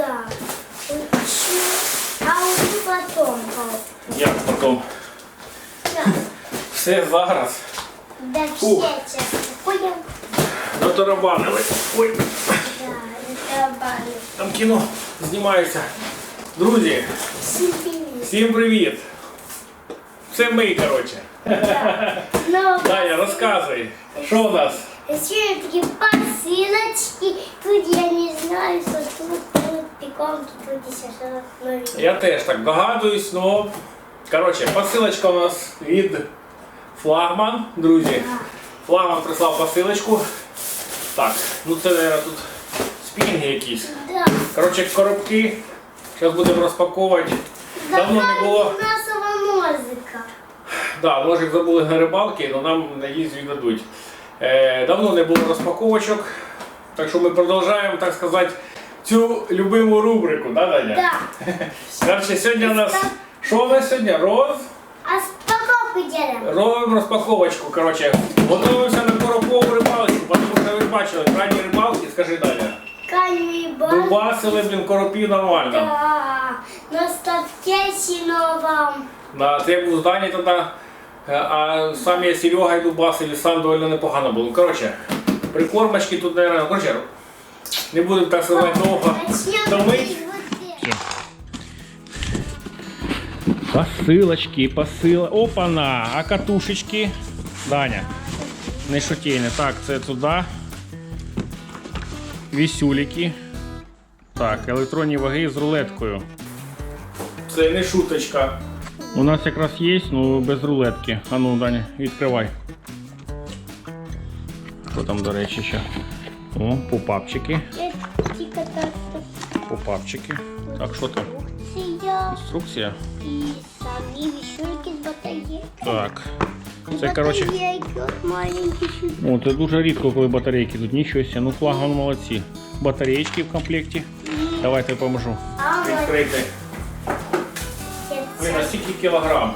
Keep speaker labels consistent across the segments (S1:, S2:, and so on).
S1: Да. Учу. А учу потом.
S2: Як потім?
S1: Да.
S2: Все зараз.
S1: Да все часто. Понял?
S2: Натарабанили. Ой,
S1: Да, баня.
S2: там кіно знімається. Друзі,
S1: Сибирь.
S2: всім привіт! Це ми, коротше.
S1: Но
S2: Даня, розказуй, що у нас?
S1: Еще такие посылочки. Тут я не знаю, что тут, тут пеконки, тут еще что новенькое.
S2: Я теж так догадуюсь, ну. Коротше, посилочка у нас від флагман, друзі. Флагман прислав посилочку. Так, ну це, мабуть, тут спінги якісь.
S1: Да.
S2: Коротше, коробки. Зараз будемо розпаковувати. Давно не було.
S1: Музыка.
S2: Да, може забули на рибалки, але нам надіюсь віддадуть. Е, давно не було розпаковочок. Так що ми продовжуємо, так сказати, цю любиму рубрику, да, Даня?
S1: Да.
S2: Коротше, сьогодні у нас. Що у нас сьогодні? Роз?
S1: А с.
S2: Робимо розпаковочку. Коротше, готуємося на коробкову рибалку, тому що ви бачили, крайні рибалки, скажи Даня. Дубасили, блін, коропів нормально.
S1: Да. На ставке синовом.
S2: На це був здані тоді, е, а самі Серега і Дубасили сам доволі непогано було. Коротше, прикормочки тут, наверное, коротше, не будемо так сказати довго. Томить. Посилочки, посила. Опана! А катушечки. Даня. Не шутейне. Так, це туди. Вісюліки. Так, електронні ваги з рулеткою. Це не шуточка. У нас якраз є, ну без рулетки. А ну, Даня, відкривай. Що там, до речі, ще? О, попапчики. Попапчики. Так, що там?
S1: Инструкция.
S2: Інструкція.
S1: И сами вещульки с батареей.
S2: Так. Це, коротше.
S1: Батарейки вот маленькие.
S2: О, це дуже рідко, коли батарейки тут нічого себе. Ну флагман молодці. Батареєчки в комплекті. Давайте поможу.
S1: А вот
S2: Відкрити. Блін, а скільки кілограм?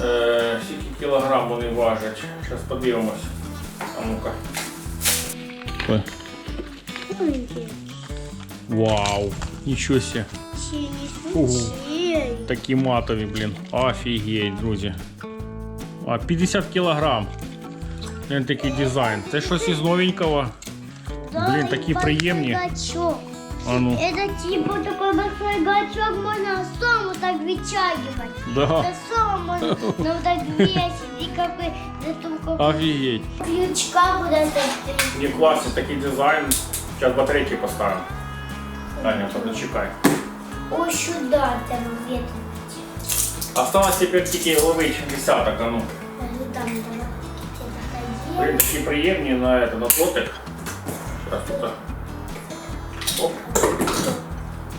S2: Е, скільки кілограм вони важать? Зараз подивимось. А ну-ка. Ой. Вау! Нічого себе. Ого.
S1: Синий
S2: Такі матові, блін. Офігеть, друзі. А 50 кілограм. Блін, такий дизайн. Це щось із новенького. Блин, такие приемные.
S1: Гачок.
S2: А ну.
S1: Это типа такой большой гачок, можно сому так вытягивать.
S2: Да.
S1: Это сому можно ну, вот так весить. И как бы затулку
S2: Офігеть.
S1: крючка куда-то.
S2: Не класний такий дизайн. Зараз батарейки поставимо. Таня, почекай.
S1: О, сюда там где-то.
S2: Осталось тепер тільки ловить десяток, а ну.
S1: Даже там давай.
S2: В
S1: где-то
S2: принципі, приємні на это, на плотик. Зараз тут. Оп,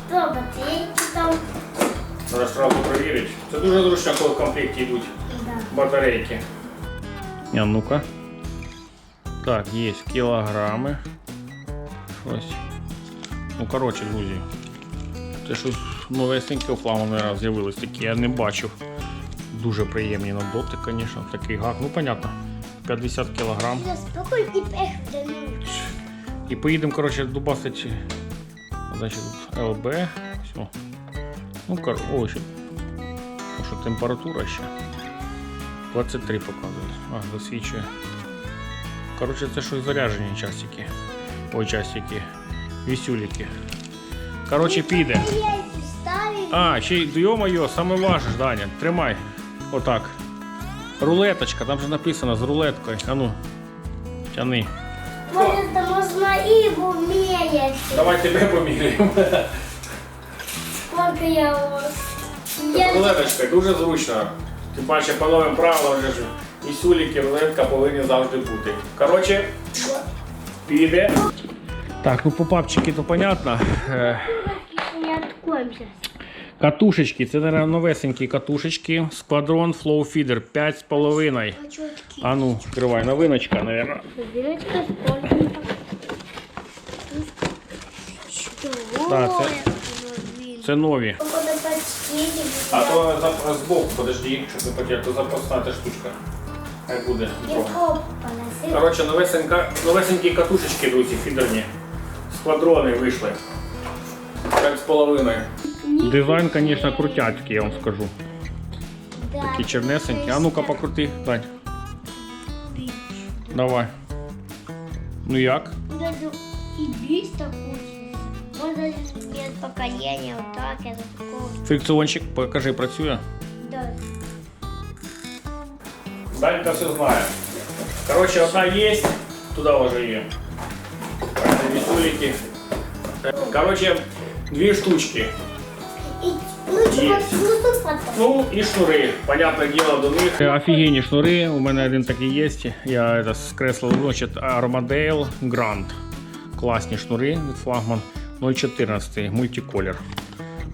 S1: Да, батарейки там.
S2: треба перевірити. Це дуже зручно, коли в комплекті йдуть
S1: Да.
S2: батарейки. А ну-ка. Так, є кілограми. Щось. Ну, коротше, друзі. Це щось новесеньке у флагману раз з'явилось таке, я не бачив. Дуже приємні на дотик, звісно, такий гак. Ну, понятно. 50 кілограм.
S1: Сейчас спокойно пех.
S2: І поїдемо, коротше, дубасити. Значить, тут ЛБ. Все. Ну, кор... О, ще. Що температура ще. 23 показує. А, засвічує. Коротше, це щось заряджені часики. Ой, часики. Вісюліки. Коротше, піде. А, ще й йо-моє, саме важиш, Даня. Тримай. Отак. Рулеточка, там же написано з рулеткою. А ну. Тяни.
S1: Это можно и умеет.
S2: Давай тебе поміряємо.
S1: Сколько я вот. Я
S2: Рулеточка дуже зручно. Тим паче по новим правилам вже ж і суліки, рулетка повинні завжди бути. Коротше, піде. Так, ну попапчики то понятно. Е,
S1: не.
S2: Катушечки, це наверное, новесенькі катушечки. Сквадрон Flow Feeder 5,5.
S1: Очки.
S2: А ну, відкривай, новиночка, наверное.
S1: Дырочка сколько?
S2: Да, це- Це нові. А то за- збоку, подожди, щоб не потеряти, то запасна та штучка. Хай буде. Коротше, новесенька, новесенькі катушечки, друзі, фідерні. Сквадрони вийшли. П'ять з половиною. Дизайн, звісно, крутяцький, я вам скажу.
S1: Да.
S2: Такі чернесенькі. А ну-ка покрути, Дань. Давай. Ну як?
S1: Даже и бить такой. Можно без поколения, вот так, я такого.
S2: Фрикціончик, покажи, працює.
S1: Да.
S2: Данька все знає. Коротше, одна є, туди вже є. Веселики. Коротше, дві штучки.
S1: И лучше
S2: Есть.
S1: послушать потом.
S2: Ну і шнури. Понятне діло до них. Офігенні шнури. У мене один такий є. Я это скреслив значить, Armadale Grand. Класні шнури від флагман 0,14 мультиколір.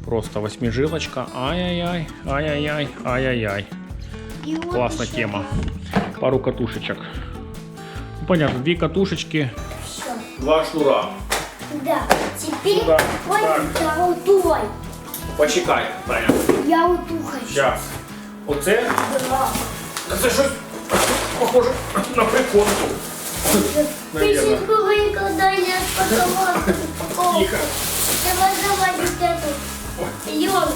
S2: Просто восьмижилочка. Ай-яй-яй, ай-яй-яй, ай-яй-яй.
S1: И вот
S2: Класна
S1: еще
S2: тема. Пару катушечок. Ну, понятно, дві катушечки,
S1: всё.
S2: два шнура.
S1: Да. Теперь
S2: Сюда.
S1: ой,
S2: Так.
S1: я вот той.
S2: Почекай, Таня.
S1: Я вот ту хочу.
S2: Зараз. Оце.
S1: Да.
S2: Та Це щось похоже на прикормку. Наверно.
S1: Песенку вы когда я спаковала упаковку.
S2: Тихо.
S1: Давай, давай, вот эту. Лен,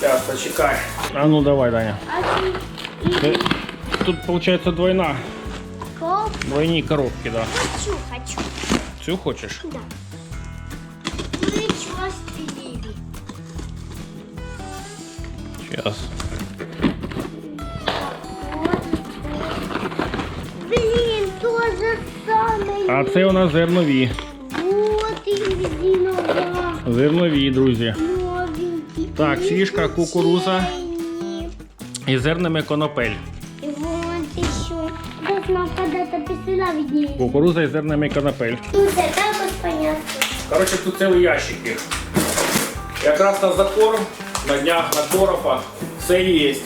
S2: Зараз, почекай. А ну давай, Даня.
S1: а ты
S2: Тут виходить двойна.
S1: коп?
S2: Двойні коробки, да.
S1: Хочу, хочу.
S2: Цю хочеш?
S1: Да. Ну?
S2: Зараз.
S1: Блин, то же самое.
S2: А це у нас зернові. Зернові, друзі. Так, фишка, кукуруза. І зернами конопель. Кукуруза і зернами конопель. Коротше, тут цілий ящик. Якраз на закорм, на днях на коропа, все є.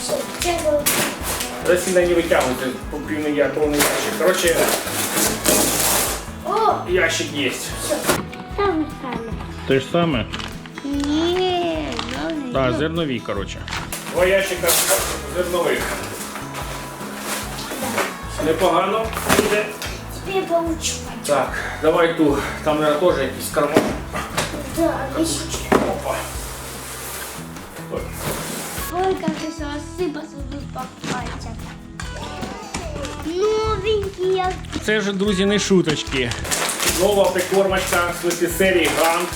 S1: Все, это вот.
S2: Засіда не витягнути, я повний ящик. Коротше,
S1: О,
S2: ящик
S1: все. Там самое.
S2: Те ж саме?
S1: Не, ну,
S2: Так, зернові, коротше. Два ящика зернових. Непогано буде.
S1: Теперь получу.
S2: Так, давай ту. Там, наверное, теж якийсь карман.
S1: Да, мешочек.
S2: Опа. Ой.
S1: Ой, как все осыпаться тут по пальцам. Новенький я.
S2: Це вже, друзі, не шуточки. Нова прикормочка з этой серії Грант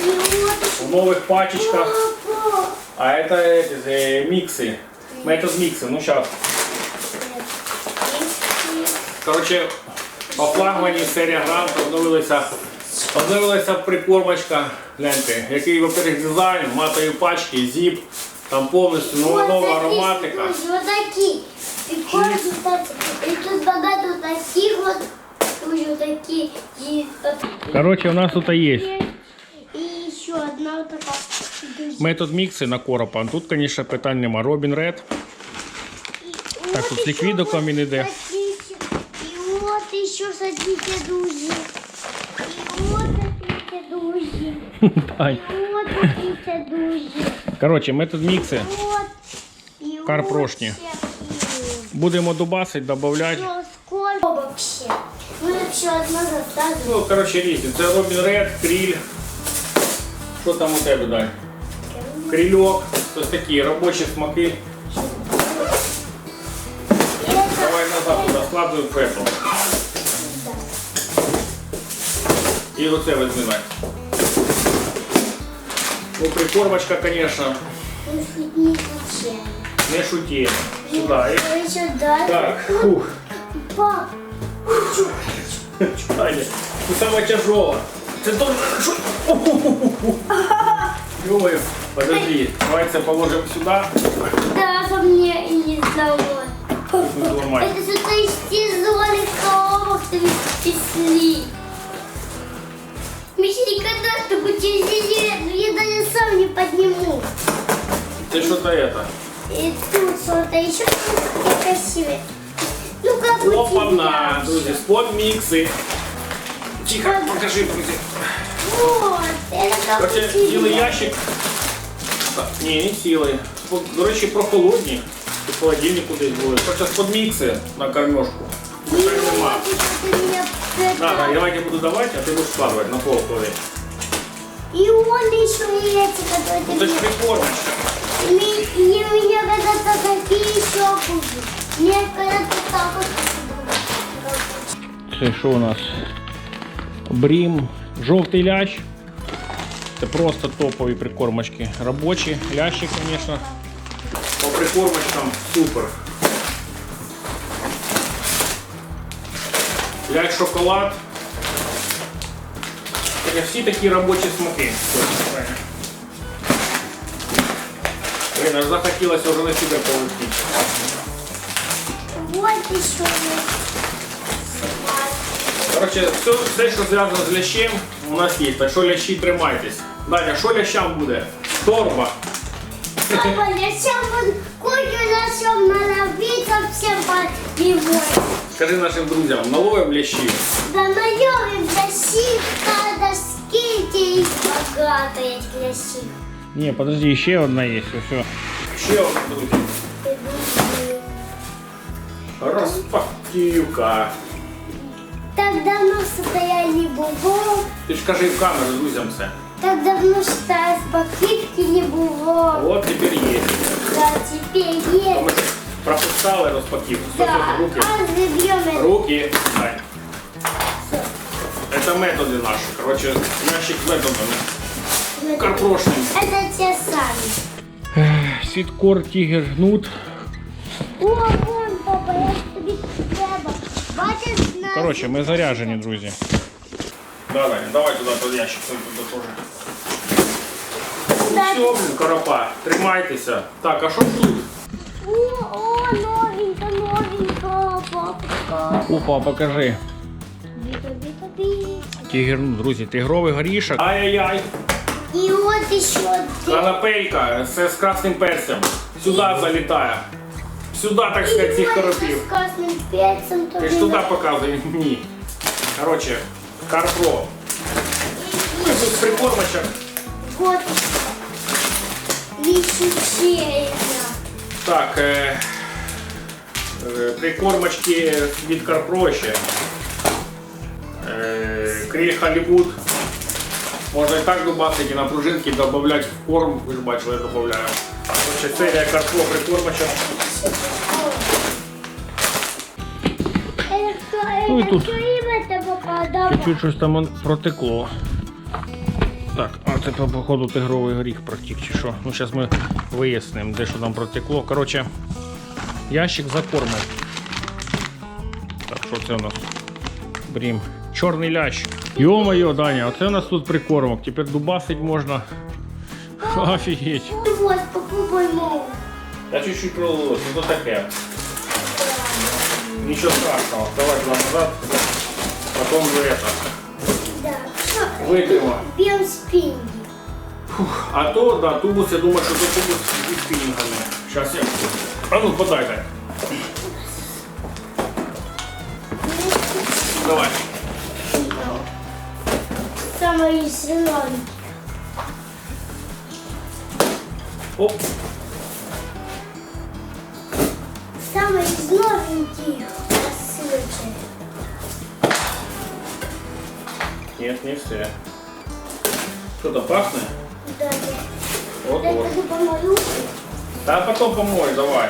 S1: И вот
S2: в нових пачечках.
S1: Папа.
S2: А это эти, э, миксы. Метод миксы. Ну сейчас. Короче, по флагмані серія Грант обновилася. Обновилася прикормочка. Гляньте, який во-первых, дизайн, матові пачки, зіп, там повністю нова,
S1: Вот
S2: нова
S1: такие
S2: ароматика.
S1: штуки, Вот такие. Прикольно, кстати. И тут богато вот таких вот. Тоже такие.
S2: Короче, у нас тут є
S1: и еще одна вот такая.
S2: метод мікси на коропа. Тут, звісно, питань нема. Робін Ред. Так, тут
S1: вот
S2: він іде.
S1: И вот еще садите друзі. И вот садите друзі.
S2: Метод мікси. Карпрошні. Будемо дубасить, додавати.
S1: Сколько вообще? Мы вообще одно заставили.
S2: Ну, коротше, різні. Це Робін Ред, кріль. Що там у тебе далі? Крильок. Ось такі робочі смаки. Давай назад туди складуємо пепел. І оце візьми. Надь. Ну, прикормочка, звісно,
S1: Ну, хоть не случайно.
S2: не шуті. Сюди. І-
S1: Что еще дальше?
S2: Так, фух.
S1: Пап,
S2: Аня, ну самое тяжелое. Ты должен... Ё-моё, подожди, давайте положим сюда.
S1: Да, по мне и не
S2: здалось.
S1: Это что-то из тяжелых коробок ты вписли. Мечты, когда ты будешь я даже сам не подниму.
S2: Ты что-то это?
S1: И тут что-то еще красивее. Ну как у
S2: Опа-на,
S1: тебя?
S2: друзі, спот мікси. Тихо, покажи, друзі.
S1: Вот, это как у
S2: Короче,
S1: тебя.
S2: цілий ящик. Так, ні, не цілий. Спо- До речі, прохолодні. У холодильнику десь були. Короче, спод мікси на кормежку.
S1: И
S2: Так нема.
S1: вот еще ты меня
S2: На, на,
S1: это-
S2: я давайте буду давати, а ти будеш складувати на пол клади.
S1: И И он еще и эти, которые...
S2: Це ж прикормочка.
S1: И,
S2: Це що у нас? Брім, жовтий лящ. Це просто топові прикормочки. Робочі, лящі, звісно. По прикормочкам супер. Лящ шоколад. Це всі такі робочі смаки. Блин, аж захотілося вже на себе полетіти.
S1: Вот еще есть.
S2: Коротше, все, все, що зв'язано з лящем, у нас є. Так що лящі тримайтесь. Даня, що лящам буде? Торба.
S1: Папа, я сейчас буду кучу нашел наловить совсем под него.
S2: Скажи нашим друзям, наловим лящі.
S1: Да наем для ситка, доски, и богато этих для ситка.
S2: Ні, подожди, ще одна є. Все. Ще одна, друзі. Розпаківка
S1: Так давно стояли бубо,
S2: Ти ж кажи в камеру друзям все.
S1: так давно что покидки не было.
S2: От тепер є.
S1: Да, теперь
S2: То
S1: есть.
S2: Ми ж пропускали розпаківку. Все,
S1: Да,
S2: все, руки.
S1: а забьем это.
S2: Руки. Дань. Це методи наші. Коротше, ящик з методами. Карпрошним.
S1: Это те сами.
S2: Світкор, тігер, гнут.
S1: О, вон, папа, я тобі треба. Бачиш, на...
S2: Коротше, ми заряджені, друзі. Да, Даня, давай туди той ящик туди теж. Ну все, блін, коропа, тримайтеся. Так, а що тут?
S1: О, о, новенько, новенько, папа.
S2: Опа, покажи. Тігер, ну, друзі, тигровий горішок. Ай-яй-яй.
S1: І от ще один.
S2: Канапелька це з красним перцем. Сюди залітає. Сюди, так.
S1: З красним перцем.
S2: Ти ж туди показуй. Ні. Коротше, Карпро. Ну, і тут прикормочок.
S1: Вот.
S2: Так, е, е, прикормочки від Карпро ще. Е, кріль Холлівуд. Можна і так добавити, і на пружинки додати в корм, ви ж бачили, я додаю. Короче, серія Карпро прикормочок. Ну і тут.
S1: Це попадало?
S2: Чуть-чуть щось там протекло. Так, а це походу тигровий горіх протік чи що. Ну зараз ми вияснимо, де що там протекло. Коротше, ящик за кормом. Так, що це у нас? Брім. Чорний лящ. Йо-моє, Даня, оце у нас тут прикормок. Тепер дубасить можна. Офігеть.
S1: Вот, попробуй мову.
S2: Я чуть-чуть пролилось, ну то таке. Нічого страшного. Давай туди назад. Потім вже это.
S1: Да. Що?
S2: Витримав.
S1: Б'єм спінги.
S2: А то, да, тубус, я думаю, що то тубус зі спінінгами. Зараз я. А ну, подайте. Давай.
S1: Самої зеленої.
S2: Оп.
S1: Самої з новеньких. Красивчик.
S2: Нет, не все. Что-то пахнет?
S1: Да, я.
S2: Вот,
S1: Дай
S2: вот.
S1: тобі помою.
S2: Да, потом помой, давай.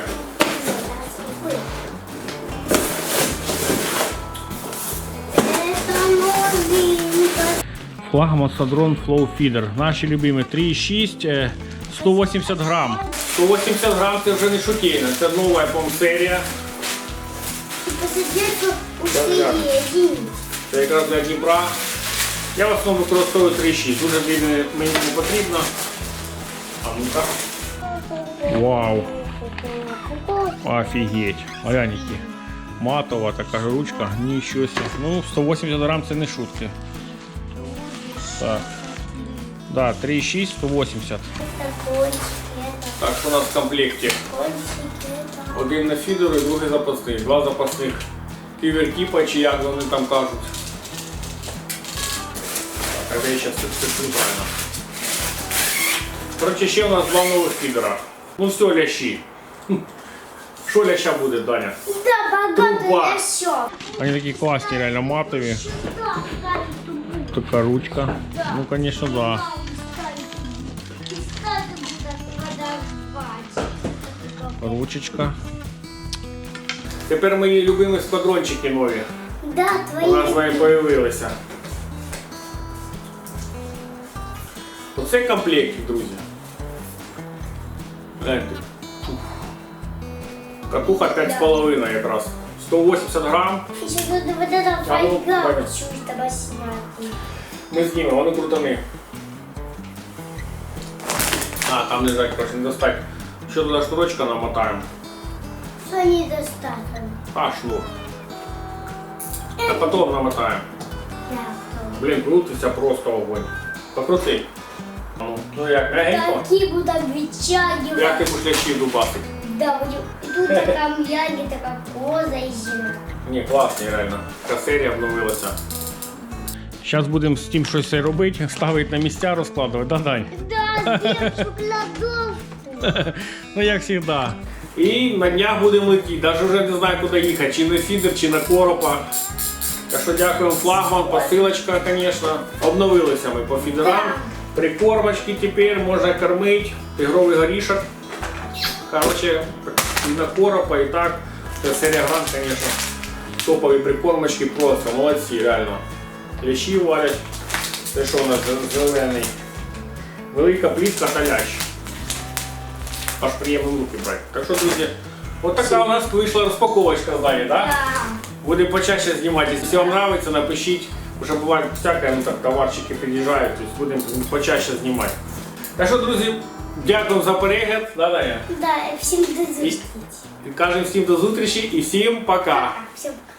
S1: Это новенько.
S2: Флагман Садрон Flow Feeder. Наші любимі 3,6, е, 180 грам. 180 грам це вже не шутейно. Це нова серія.
S1: І посидіть у середині.
S2: Це якраз для Дніпра. Я в основному використовую 3,6. Дуже більше мені не потрібно. А ну-ка. Вау. Офігеть. А глянь які. Матова така ручка, нічого себе. Ну, 180 грам це не шутки. Так. Да, 3,6, 180.
S1: Это кончик, это
S2: Так, що у нас в комплекті? Один на фідеру і другий запасний. Два запасних ківертіпа, чи як вони там кажуть. Так, я зараз це правильно. Коротше, ще у нас два нових фідера. Ну все, лящі. Що ляща буде, Даня?
S1: Да,
S2: Труба.
S1: все.
S2: Вони такі класні, реально матові. Така ручка. Ну, звісно, да. ручечка. Тепер мої любимі сквадрончики нові.
S1: Да,
S2: У нас з
S1: твои.
S2: вами появилися. Оце комплектик, друзі. Гляньте. Катуха 5,5 якраз. 180 грам.
S1: Еще тут вот эта
S2: А ну,
S1: фольга
S2: Ваня.
S1: чуть-то снять.
S2: Ми знімемо, вони крутани. А, там лежать, короче, не достать. Ще туди шнурочка намотаємо.
S1: Что недостаточно?
S2: А, шнур. А потім намотаємо. Блін, крутиться просто огонь. Покрути. Ну, ну як, мягенько.
S1: Такие будут
S2: Як
S1: вытягивать.
S2: ти будеш лящів дубасити?
S1: Да, будем. И тут такая мягкая, такая коза и зима.
S2: Ні, класні, реально. Така серія обновилася. Зараз будемо з тим щось робити, ставити на місця, розкладувати. Да, Дань?
S1: Да, сверху кладовку.
S2: Ну, як завжди. І на днях будемо летіти. Навіть вже не знаю, куди їхати. Чи на фідер, чи на коропа. Так що дякуємо флагман, посилочка, звісно. Обновилися ми по фідерам. Прикормочки тепер, можна кормити. Ігровий горішок. Короче, і на коропа, і так. Це серія гран, звісно. Топові прикормочки просто. Молодці, реально. Лящі варять. Це що у нас зелений? Велика плітка та лящ аж приємно в руки брати. Так що, друзі, от така у нас вийшла розпаковочка з Дані, да?
S1: Да.
S2: Будемо почаще знімати. Якщо вам подобається, напишіть. Вже буває всяке, ну так товарчики під'їжджають, тобто будемо почаще знімати. Так що, друзі, дякую за перегляд. Да, Даня?
S1: Да, всем до зустрічі.
S2: І кажемо всім до зустрічі і всім пока.
S1: Всем пока.